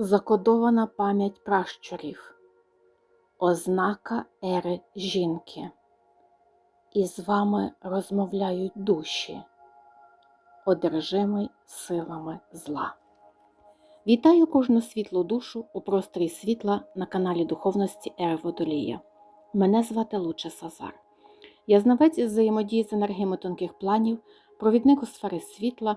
Закодована пам'ять пращурів, ознака ери жінки. І з вами розмовляють душі, одержимий силами зла. Вітаю кожну світлу душу у просторі світла на каналі Духовності Ери Водолія. Мене звати Луча Сазар. Я знавець із взаємодії з енергіями тонких планів, провідник у сфери світла,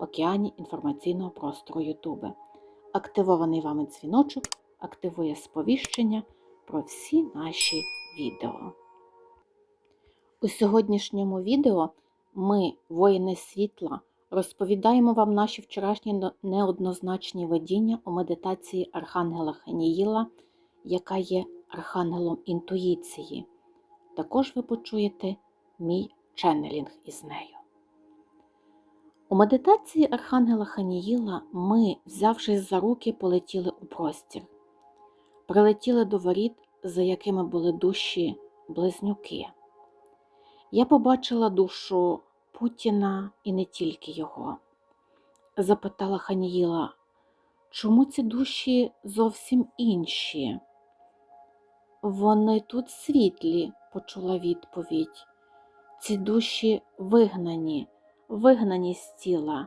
океані інформаційного простору Ютубе. Активований вами дзвіночок активує сповіщення про всі наші відео. У сьогоднішньому відео ми, воїни світла, розповідаємо вам наші вчорашні неоднозначні видіння у медитації Архангела Ханіїла, яка є архангелом інтуїції. Також ви почуєте мій ченнелінг із нею. У медитації Архангела Ханіїла ми, взявшись за руки, полетіли у простір, прилетіли до воріт, за якими були душі близнюки. Я побачила душу Путіна і не тільки його. Запитала Ханіїла, чому ці душі зовсім інші? Вони тут світлі, почула відповідь. Ці душі вигнані, вигнані з тіла.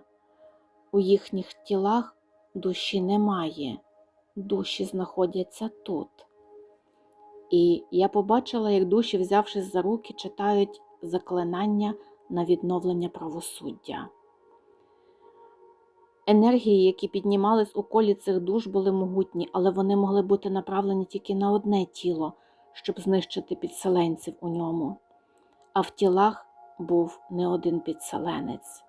У їхніх тілах душі немає, душі знаходяться тут. І я побачила, як душі, взявшись за руки, читають заклинання на відновлення правосуддя. Енергії, які піднімались у колі цих душ, були могутні, але вони могли бути направлені тільки на одне тіло, щоб знищити підселенців у ньому. А в тілах був не один підселенець.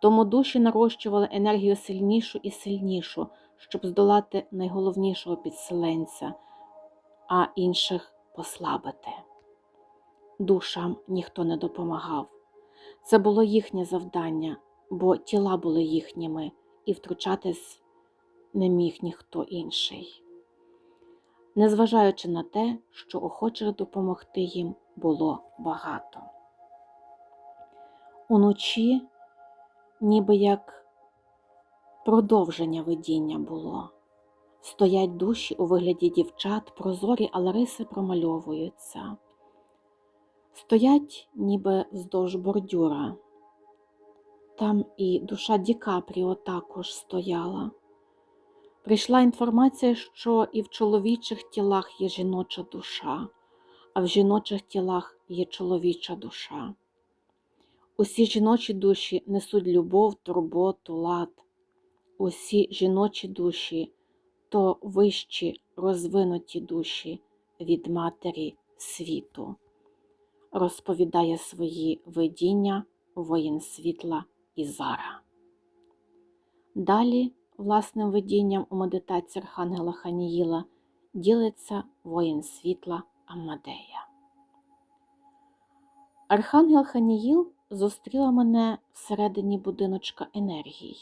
Тому душі нарощували енергію сильнішу і сильнішу, щоб здолати найголовнішого підселенця, а інших послабити. Душам ніхто не допомагав. Це було їхнє завдання, бо тіла були їхніми, і втручатись не міг ніхто інший. Незважаючи на те, що охочих допомогти їм було багато. Уночі, ніби як продовження видіння було. Стоять душі у вигляді дівчат, прозорі, але риси промальовуються. Стоять, ніби вздовж бордюра. Там і душа Ді Капріо також стояла. Прийшла інформація, що і в чоловічих тілах є жіноча душа, а в жіночих тілах є чоловіча душа. Усі жіночі душі несуть любов, турботу, лад. Усі жіночі душі то вищі розвинуті душі від матері світу, розповідає свої видіння воїн світла Ізара. Далі власним видінням у медитації Архангела Ханіїла ділиться воїн світла Амадея. Архангел Ханіїл зустріла мене всередині будиночка енергій.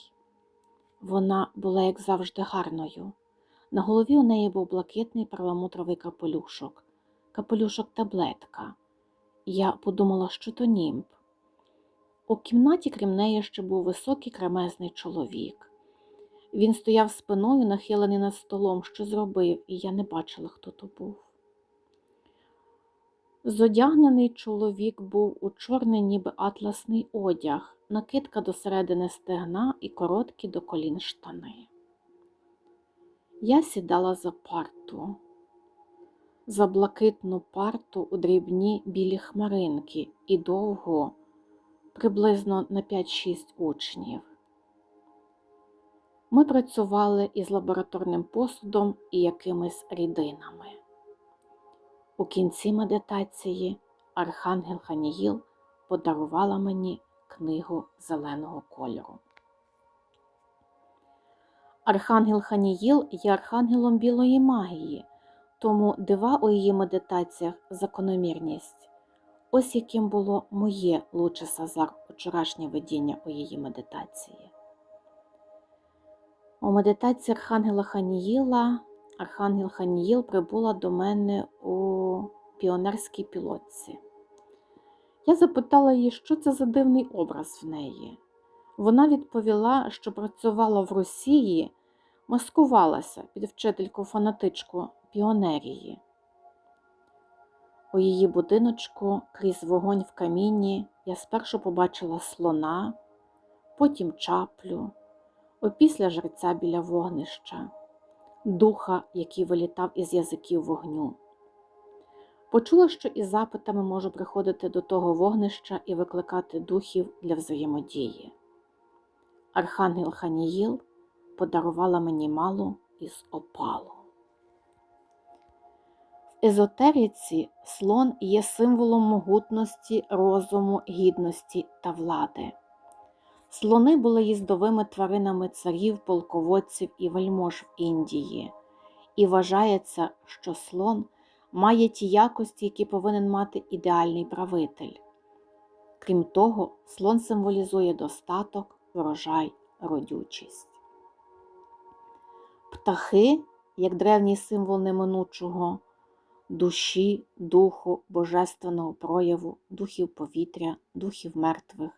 Вона була, як завжди, гарною. На голові у неї був блакитний перламутровий капелюшок, капелюшок таблетка. Я подумала, що то німб. У кімнаті, крім неї, ще був високий кремезний чоловік. Він стояв спиною, нахилений над столом, що зробив, і я не бачила, хто то був. Зодягнений чоловік був у чорний, ніби атласний одяг, накидка до середини стегна і короткі до колін штани. Я сідала за парту, за блакитну парту у дрібні білі хмаринки і довго, приблизно на 5-6 учнів. Ми працювали із лабораторним посудом і якимись рідинами. У кінці медитації Архангел Ханіїл подарувала мені книгу зеленого кольору. Архангел Ханіїл є архангелом білої магії, тому дива у її медитаціях закономірність. Ось яким було моє Луче Сазар вчорашнє видіння у її медитації. У медитації Архангела Ханіїла Архангел Ханіїл прибула до мене у піонерській пілотці. Я запитала її, що це за дивний образ в неї. Вона відповіла, що працювала в Росії, маскувалася під вчительку фанатичку піонерії. У її будиночку крізь вогонь в камінні я спершу побачила слона, потім чаплю, опісля жерця біля вогнища, духа, який вилітав із язиків вогню. Почула, що із запитами можу приходити до того вогнища і викликати духів для взаємодії. Архангел Ханіїл подарувала мені малу із опалу. В езотериці слон є символом могутності, розуму, гідності та влади. Слони були їздовими тваринами царів, полководців і вельмож в Індії, і вважається, що слон має ті якості, які повинен мати ідеальний правитель. Крім того, слон символізує достаток, врожай, родючість. Птахи, як древній символ неминучого, душі, духу, божественного прояву, духів повітря, духів мертвих,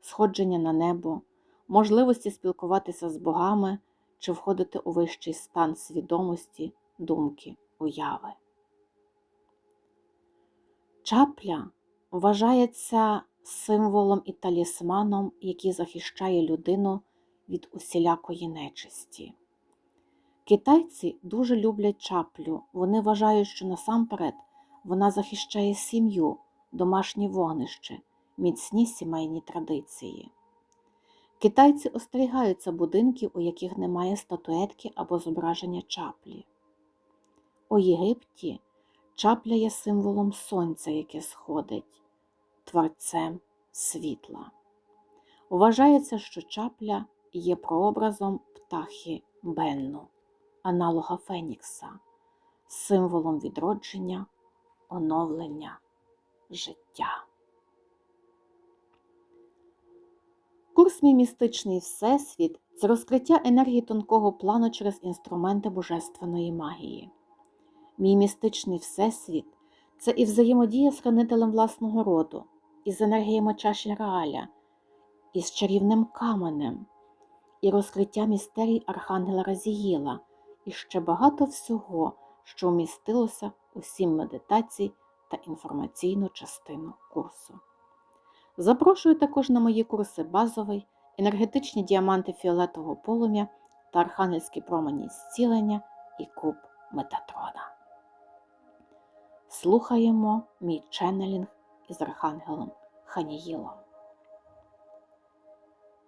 сходження на небо, можливості спілкуватися з богами чи входити у вищий стан свідомості, думки, уяви. Чапля вважається символом і талісманом, який захищає людину від усілякої нечисті. Китайці дуже люблять чаплю. Вони вважають, що насамперед вона захищає сім'ю, домашнє вогнище, міцні сімейні традиції. Китайці остерігаються будинків, у яких немає статуетки або зображення чаплі. У Єгипті чапля є символом сонця, яке сходить, творцем світла. Вважається, що чапля є прообразом птахи Бенну, аналога Фенікса, символом відродження, оновлення життя. Курс Мій містичний Всесвіт це розкриття енергії тонкого плану через інструменти божественної магії. Мій містичний Всесвіт це і взаємодія з хранителем власного роду, із енергіями чаші Рааля, із чарівним каменем, і розкриття містерій Архангела Разіїла, і ще багато всього, що вмістилося у сім медитацій та інформаційну частину курсу. Запрошую також на мої курси базовий, енергетичні діаманти фіолетового полум'я та архангельські промені зцілення і куб Метатрона. Слухаємо мій ченнелінг із Архангелом Ханіїлом.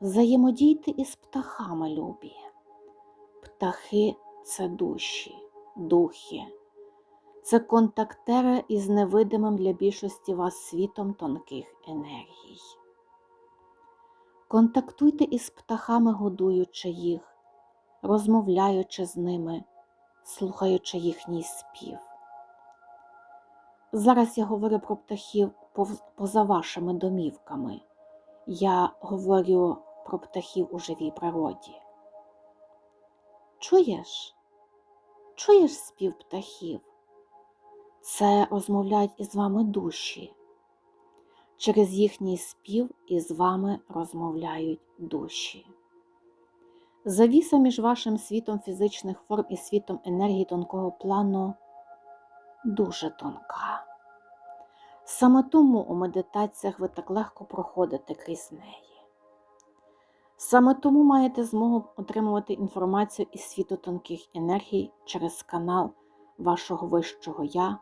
Взаємодійте із птахами любі. Птахи це душі, духи, це контактери із невидимим для більшості вас світом тонких енергій. Контактуйте із птахами, годуючи їх, розмовляючи з ними, слухаючи їхній спів. Зараз я говорю про птахів поза вашими домівками. Я говорю про птахів у живій природі. Чуєш? Чуєш спів птахів? Це розмовляють із вами душі. Через їхній спів із вами розмовляють душі. Завіса між вашим світом фізичних форм і світом енергії тонкого плану дуже тонка. Саме тому у медитаціях ви так легко проходите крізь неї. Саме тому маєте змогу отримувати інформацію із світу тонких енергій через канал вашого вищого Я,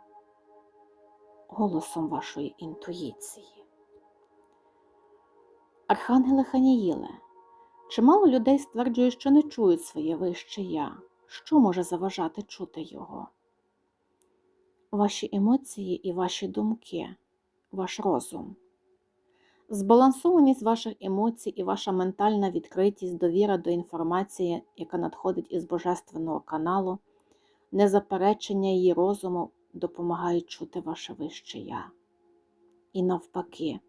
голосом вашої інтуїції. Архангеле Ханіїле, чимало людей стверджує, що не чують своє вище Я, що може заважати чути його ваші емоції і ваші думки, ваш розум. Збалансованість ваших емоцій і ваша ментальна відкритість, довіра до інформації, яка надходить із божественного каналу, незаперечення її розуму допомагають чути ваше вище я. І навпаки,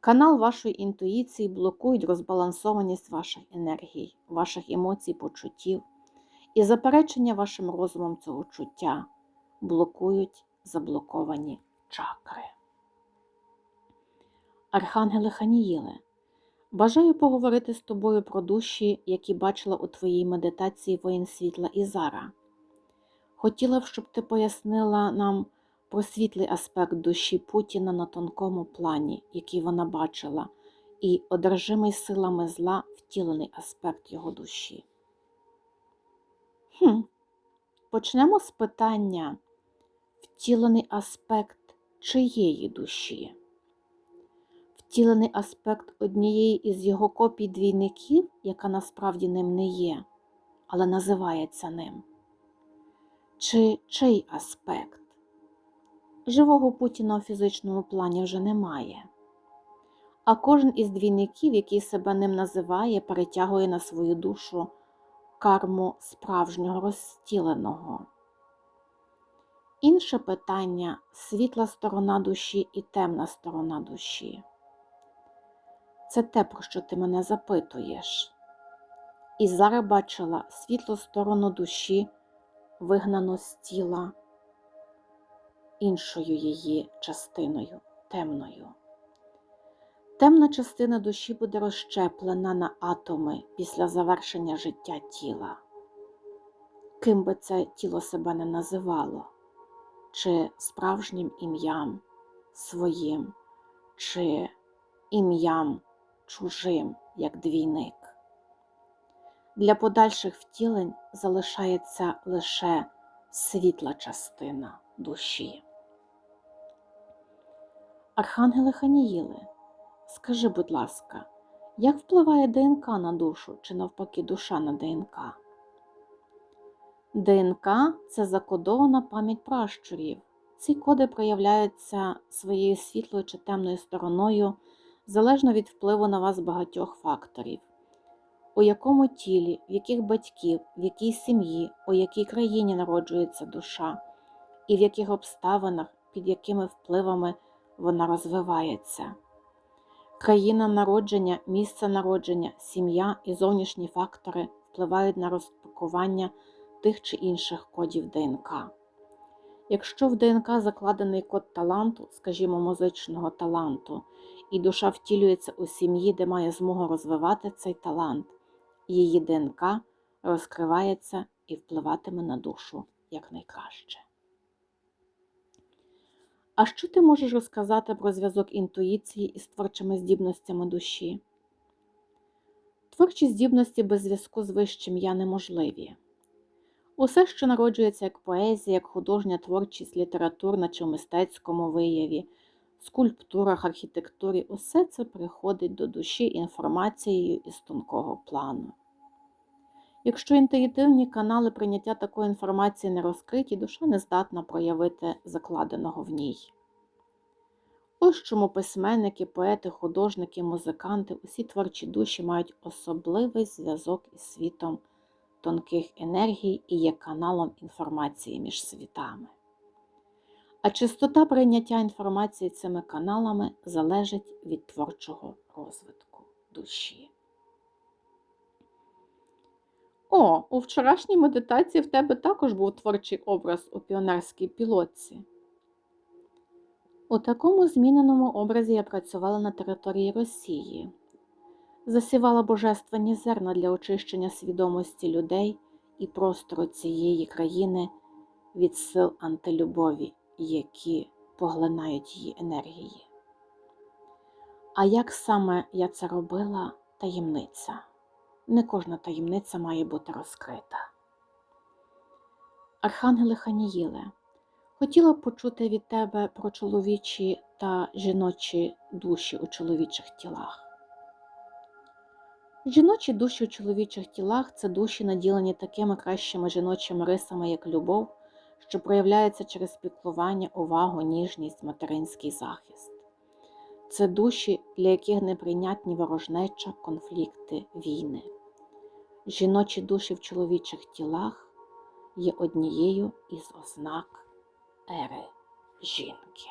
канал вашої інтуїції блокують розбалансованість ваших енергій, ваших емоцій, почуттів, і заперечення вашим розумом цього чуття блокують заблоковані чакри. Архангеле Ханіїле, бажаю поговорити з тобою про душі, які бачила у твоїй медитації воїн світла Ізара. Хотіла б, щоб ти пояснила нам про світлий аспект душі Путіна на тонкому плані, який вона бачила, і одержимий силами зла втілений аспект його душі. Хм. Почнемо з питання втілений аспект чиєї душі? Втілений аспект однієї із його копій двійників, яка насправді ним не є, але називається ним. Чи чий аспект? Живого Путіна у фізичному плані вже немає. А кожен із двійників, який себе ним називає, перетягує на свою душу карму справжнього розтіленого. Інше питання світла сторона душі і темна сторона душі. Це те, про що ти мене запитуєш. І зараз бачила світлу сторону душі, вигнану з тіла іншою її частиною, темною. Темна частина душі буде розщеплена на атоми після завершення життя тіла. Ким би це тіло себе не називало, чи справжнім ім'ям своїм, чи ім'ям чужим, як двійник. Для подальших втілень залишається лише світла частина душі. Архангели Ханіїли, скажи, будь ласка, як впливає ДНК на душу чи навпаки душа на ДНК? ДНК це закодована пам'ять пращурів. Ці коди проявляються своєю світлою чи темною стороною залежно від впливу на вас багатьох факторів. У якому тілі, в яких батьків, в якій сім'ї, у якій країні народжується душа, і в яких обставинах, під якими впливами вона розвивається. Країна народження, місце народження, сім'я і зовнішні фактори впливають на розпакування тих чи інших кодів ДНК. Якщо в ДНК закладений код таланту, скажімо, музичного таланту, і душа втілюється у сім'ї, де має змогу розвивати цей талант, її ДНК розкривається і впливатиме на душу якнайкраще. А що ти можеш розказати про зв'язок інтуїції із творчими здібностями душі? Творчі здібності без зв'язку з вищим я неможливі. Усе, що народжується як поезія, як художня творчість, літературна чи мистецькому вияві, скульптурах, архітектурі, усе це приходить до душі інформацією із тонкого плану. Якщо інтуїтивні канали прийняття такої інформації не розкриті, душа не здатна проявити закладеного в ній. Ось чому письменники, поети, художники, музиканти, усі творчі душі мають особливий зв'язок із світом тонких енергій і є каналом інформації між світами. А чистота прийняття інформації цими каналами залежить від творчого розвитку душі. О, у вчорашній медитації в тебе також був творчий образ у піонерській пілотці. У такому зміненому образі я працювала на території Росії, засівала божественні зерна для очищення свідомості людей і простору цієї країни від сил антилюбові, які поглинають її енергії. А як саме я це робила таємниця? Не кожна таємниця має бути розкрита. Архангеле Ханіїле, хотіла б почути від тебе про чоловічі та жіночі душі у чоловічих тілах. Жіночі душі у чоловічих тілах це душі, наділені такими кращими жіночими рисами, як любов, що проявляється через піклування, увагу, ніжність, материнський захист. Це душі, для яких неприйнятні ворожнеча, конфлікти, війни. Жіночі душі в чоловічих тілах є однією із ознак ери жінки.